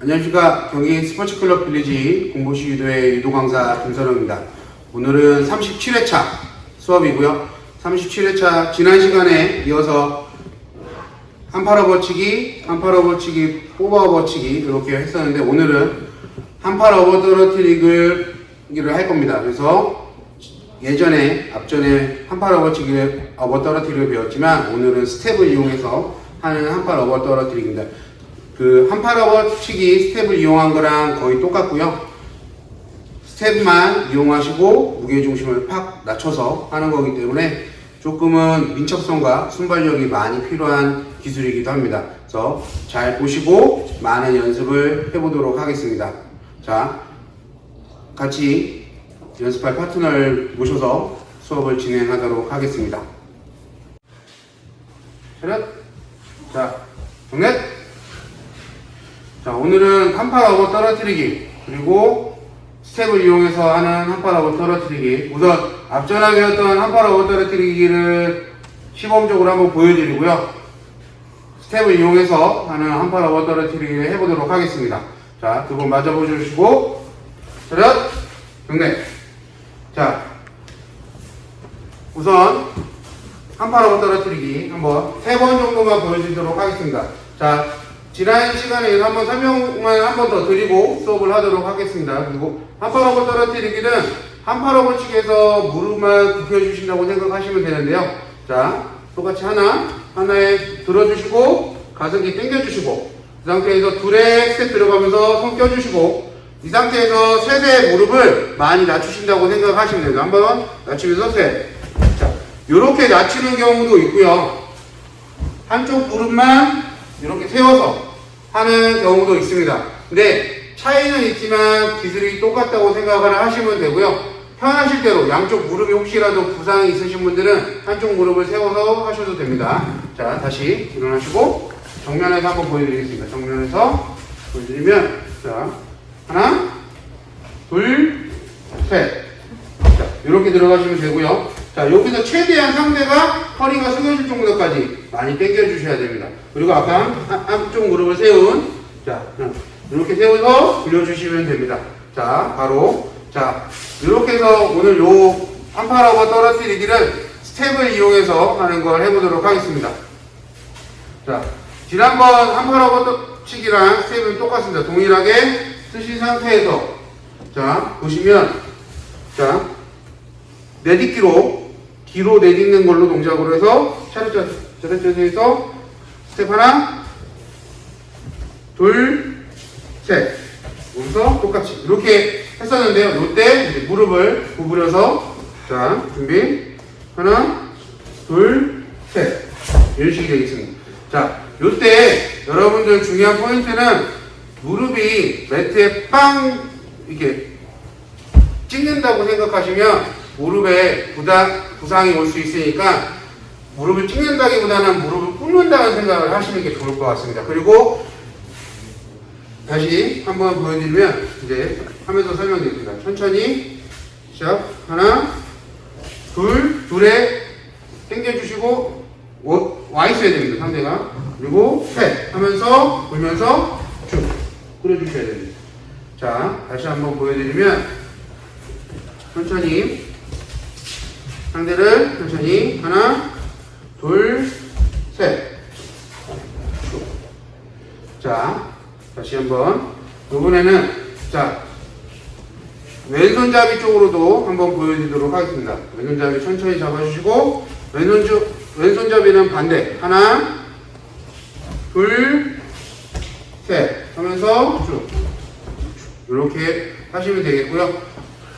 안녕하십니까 경기 스포츠클럽 빌리지 공보시 유도의 유도 강사 김선호입니다. 오늘은 37회차 수업이고요. 37회차 지난 시간에 이어서 한팔 업어치기, 한팔 업어치기, 뽑아 업어치기 이렇게 했었는데 오늘은 한팔 떨어뜨리기를 할 겁니다. 그래서 예전에 앞전에 한팔 업어 떨어뜨리기를 배웠지만 오늘은 스텝을 이용해서 하는 한팔 떨어뜨리기입니다. 그 한팔 업어치기 스텝을 이용한 거랑 거의 똑같고요. 스텝만 이용하시고 무게 중심을 팍 낮춰서 하는 거기 때문에 조금은 민첩성과 순발력이 많이 필요한 기술이기도 합니다. 그래서 잘 보시고 많은 연습을 해보도록 하겠습니다. 자, 같이 연습할 파트너를 모셔서 수업을 진행하도록 하겠습니다. 차렷. 자, 정넷. 자, 오늘은 업어 떨어뜨리기 그리고 스텝을 이용해서 하는 업어 떨어뜨리기. 우선 배웠던 한팔 업어 떨어뜨리기를 시범적으로 한번 보여드리고요. 스텝을 이용해서 하는 업어 떨어뜨리기를 해보도록 하겠습니다. 자, 두 분 맞아 보시고 차렷. 정넷. 자, 우선 업어 떨어뜨리기 한번 세 번 정도만 보여드리도록 하겠습니다. 자, 지난 시간에 한번 설명만 한 번 더 드리고 수업을 하도록 하겠습니다. 그리고 업어 떨어뜨리기는 한팔 업어치기에서 무릎만 굽혀주신다고 생각하시면 되는데요. 자, 똑같이 하나, 하나에 들어주시고 가슴기 당겨주시고 이 상태에서 둘에 스텝 들어가면서 손 껴주시고 이 상태에서 셋의 무릎을 많이 낮추신다고 생각하시면 됩니다. 한번 낮추면서 셋. 자, 이렇게 낮추는 경우도 있고요. 한쪽 무릎만 이렇게 세워서 하는 경우도 있습니다. 근데 차이는 있지만 기술이 똑같다고 생각을 하시면 되고요. 편하실 대로 양쪽 무릎이 혹시라도 부상이 있으신 분들은 한쪽 무릎을 세워서 하셔도 됩니다. 자, 다시 일어나시고 정면에서 한번 보여드리겠습니다. 정면에서 보여드리면 자, 하나, 둘, 셋. 자, 이렇게 들어가시면 되고요. 자, 여기서 최대한 상대가 허리가 숙여질 정도까지 많이 당겨주셔야 됩니다. 그리고 아까 한- 한쪽 무릎을 세운, 자, 이렇게 세워서 돌려주시면 됩니다. 자, 바로, 자, 이렇게 해서 오늘 요 한팔하고 떨어뜨리기를 스텝을 이용해서 하는 걸 해보도록 하겠습니다. 자, 지난번 한팔하고 치기랑 스텝은 똑같습니다. 동일하게 쓰신 상태에서, 자, 보시면, 자, 내딛기로 뒤로 내딛는 걸로 동작으로 해서 차례차례 차례차례 해서 스텝 하나 둘셋. 여기서 똑같이 이렇게 했었는데요. 이때 이제 무릎을 구부려서 자 준비. 하나 둘셋. 이런 식이 되겠습니다. 자 이때 여러분들 중요한 포인트는 무릎이 매트에 빵 이렇게 찍는다고 생각하시면 무릎에 부상, 부상이 올 수 있으니까 무릎을 찍는다기보다는 무릎을 꿇는다는 생각을 하시는 게 좋을 것 같습니다. 그리고 다시 한번 보여드리면 이제 하면서 설명드립니다. 천천히 시작 하나 둘 둘에 당겨주시고 와- 와 있어야 됩니다. 상대가 그리고 셋 하면서 돌면서 쭉 끌어주셔야 됩니다. 자 다시 한번 보여드리면 천천히 상대를 천천히 하나 둘 셋. 자 다시 한번. 이번에는 자 왼손잡이 쪽으로도 한번 보여드리도록 하겠습니다. 왼손잡이 천천히 잡아주시고 왼손 주, 왼손잡이는 반대. 하나 둘 셋. 하면서 쭉. 이렇게 하시면 되겠고요.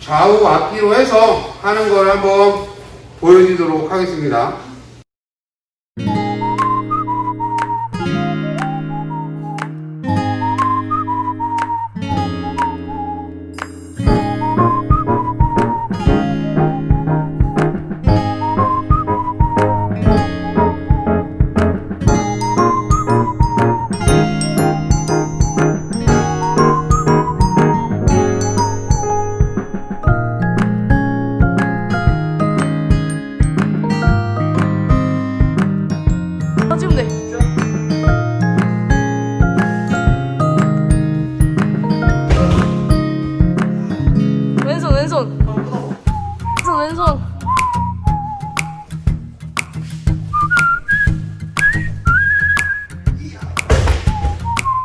좌우 앞뒤로 해서 하는 걸 한번 보여드리도록 하겠습니다.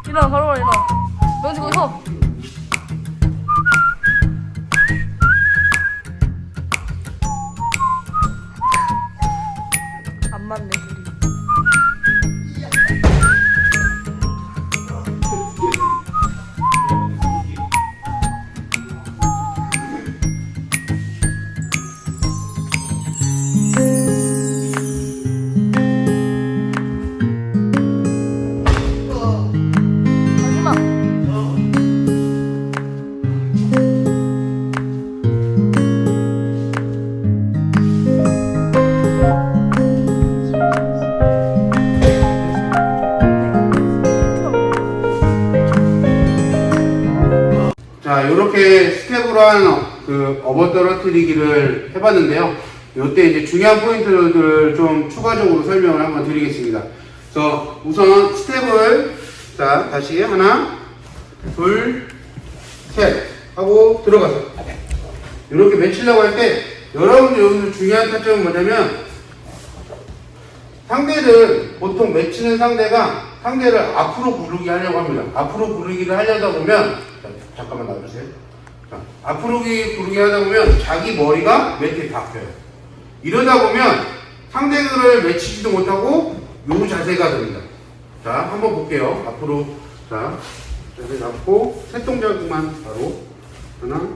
일어나 바로 일어나. 넌 지금 거기 서. 자, 이렇게 스텝으로 한그 업어 떨어뜨리기를 해봤는데요. 이때 이제 중요한 포인트들을 좀 추가적으로 설명을 한번 드리겠습니다. 그래서 우선 스텝을 자 다시 하나, 둘, 셋 하고 들어가서 이렇게 맺히려고 할 때 여러분들 여기서 중요한 타점은 뭐냐면 상대를 보통 맺히는 상대가 상대를 앞으로 구르기 하려고 합니다. 앞으로 구르기를 하려다 보면 자, 잠깐만 놔주세요. 자, 앞으로 구르기 하다 보면 자기 머리가 매트에 박혀요. 이러다 보면 상대를 맺히지도 못하고 요 자세가 됩니다. 자, 한번 볼게요. 앞으로 자 자세 잡고 세 동작만 바로 하나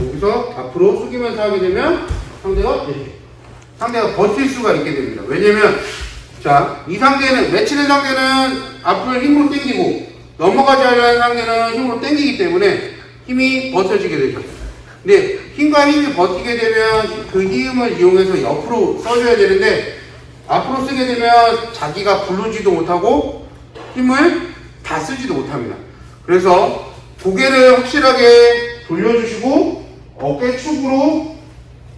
여기서 앞으로 숙이면서 하게 되면 상대가 이렇게 상대가 버틸 수가 있게 됩니다. 왜냐면 자, 이 상대는 맺히는 상대는 앞을 힘으로 당기고 넘어가지 않는 상대는 힘으로 당기기 때문에 힘이 버텨지게 되죠. 근데 힘과 힘이 버티게 되면 그 힘을 이용해서 옆으로 써줘야 되는데 앞으로 쓰게 되면 자기가 부르지도 못하고 힘을 다 쓰지도 못합니다. 그래서 고개를 확실하게 돌려주시고 어깨 축으로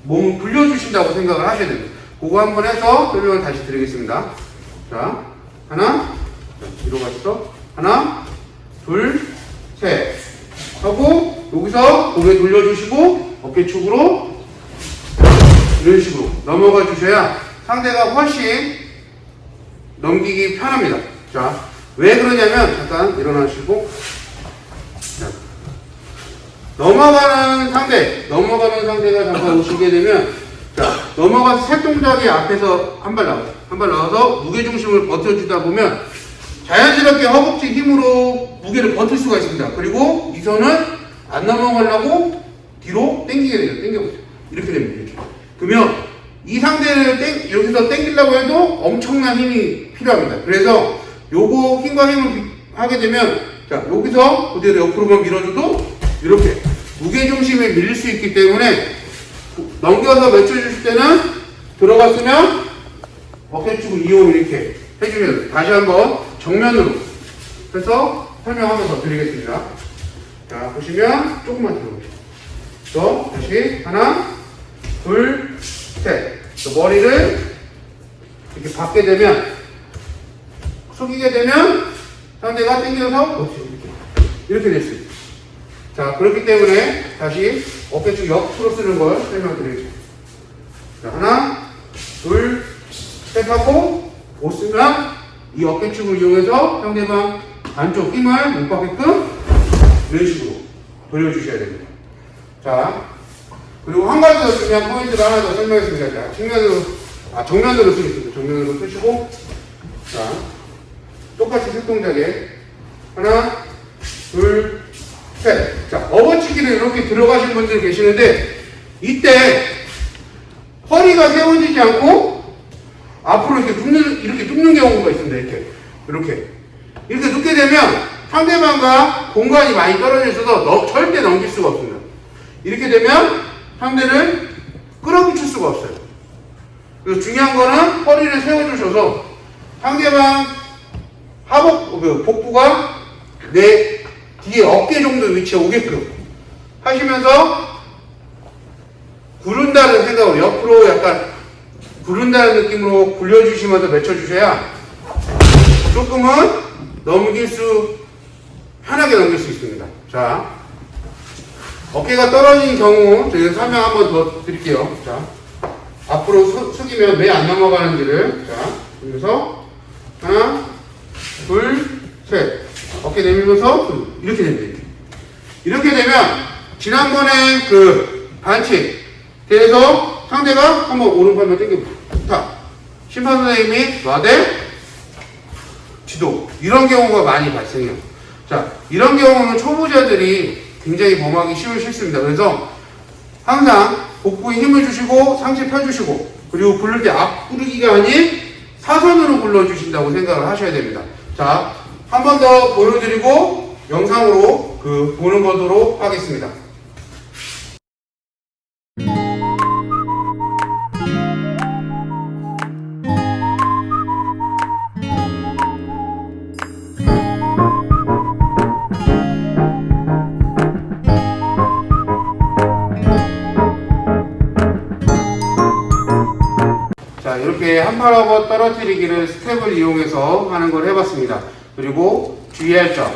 몸을 굴려주신다고 생각을 하셔야 됩니다. 그거 한번 해서 설명을 다시 드리겠습니다. 자, 하나, 자, 뒤로 갔어. 하나, 둘, 셋. 하고, 여기서 고개 돌려주시고, 어깨축으로 이런 식으로 넘어가 주셔야 상대가 훨씬 넘기기 편합니다. 자, 왜 그러냐면, 잠깐 일어나시고, 자, 넘어가는 상대, 넘어가는 상대가 잠깐 오시게 되면, 자, 넘어가서 세 동작이 앞에서 한 발 나와요. 한 발 나와서 무게중심을 버텨주다 보면, 자연스럽게 허벅지 힘으로 무게를 버틸 수가 있습니다. 그리고 이 손은 안 넘어가려고 뒤로 당기게 돼요. 당겨보세요. 이렇게 됩니다. 이렇게. 그러면 이 상대를 땡, 여기서 당기려고 해도 엄청난 힘이 필요합니다. 그래서 요거 힘과 힘을 비- 하게 되면 자 여기서 그대로 옆으로만 밀어줘도 이렇게 무게중심에 밀릴 수 있기 때문에 넘겨서 맺혀주실 때는 들어갔으면 어깨축을 이용 이렇게 해주면. 다시 한번 정면으로 해서 설명하면서 드리겠습니다. 자 보시면 조금만 들어보세요. 또 다시 하나 둘 셋. 또 머리를 이렇게 받게 되면 숙이게 되면 상대가 그렇지, 이렇게 있어요. 자 그렇기 때문에 다시 어깨축 옆으로 쓰는 걸 설명드리겠습니다. 자 하나 둘 셋 하고 못 쓰면 이 어깨축을 이용해서 상대방 안쪽 힘을 못 받게끔 이런 식으로 돌려주셔야 됩니다. 자 그리고 한 가지 더 중요한 포인트를 하나 더 설명했습니다. 자, 측면으로, 아, 정면으로 쓰겠습니다. 정면으로 쓰시고, 자, 똑같이 세 동작에, 하나, 둘, 셋. 자, 업어치기를 이렇게 들어가신 분들 계시는데, 이때, 허리가 세워지지 않고, 앞으로 이렇게 눕는, 이렇게 눕는 경우가 있습니다. 이렇게. 이렇게. 이렇게 눕게 되면, 상대방과 공간이 많이 떨어져 있어서 너- 절대 넘길 수가 없습니다. 이렇게 되면 상대를 끌어붙일 수가 없어요. 그래서 중요한 거는 허리를 세워주셔서 상대방 하복, 그 복부가 내 뒤에 어깨 정도 위치에 오게끔 하시면서 구른다는 생각으로 옆으로 약간 구른다는 느낌으로 굴려주시면서 맺혀주셔야 조금은 넘길 수, 편하게 넘길 수 있습니다. 자, 어깨가 떨어진 경우 저희가 설명 한번 더 드릴게요. 자, 앞으로 수, 숙이면 왜 안 넘어가는지를 자, 여기서 하나, 둘, 셋. 어깨 내밀면서 숨. 이렇게 됩니다. 이렇게 되면 지난번에 그 반칙 대해서 상대가 한번 오른팔만 당겨보세요. 자, 심판 선생님이 놔대 지도 이런 경우가 많이 발생해요. 자 이런 경우는 초보자들이 굉장히 범하기 쉬운 실수입니다. 그래서 항상 복부에 힘을 주시고 상체 펴주시고 그리고 부를 때 앞구르기가 아닌 사선으로 불러주신다고 생각을 하셔야 됩니다. 자, 한 번 더 보여드리고 영상으로 그 보는 거도록 하겠습니다. 한팔업어 떨어뜨리기를 스텝을 이용해서 하는 걸 해봤습니다. 그리고 주의할 점.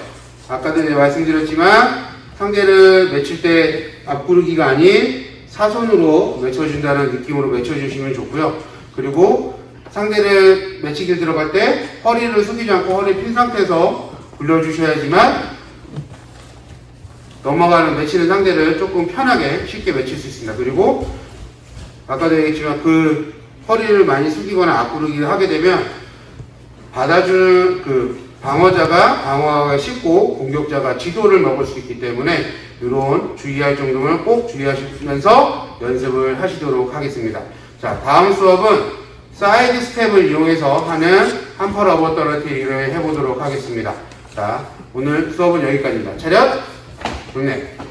아까도 이제 말씀드렸지만 상대를 맺힐 때 앞구르기가 아닌 사선으로 맺혀준다는 느낌으로 맺혀주시면 좋고요. 그리고 상대를 맺히기 들어갈 때 허리를 숙이지 않고 허리 핀 상태에서 굴려주셔야지만 넘어가는 맺히는 상대를 조금 편하게 쉽게 맺힐 수 있습니다. 그리고 아까도 얘기했지만 그 허리를 많이 숙이거나 앞구르기를 하게 되면 받아주는 그 방어자가 방어하기가 쉽고 공격자가 지도를 먹을 수 있기 때문에 이런 주의할 정도면 꼭 주의하시면서 연습을 하시도록 하겠습니다. 자, 다음 수업은 사이드 스텝을 이용해서 하는 한팔 어버 떨어뜨리기를 해보도록 하겠습니다. 자, 오늘 수업은 여기까지입니다. 차렷! 좋네.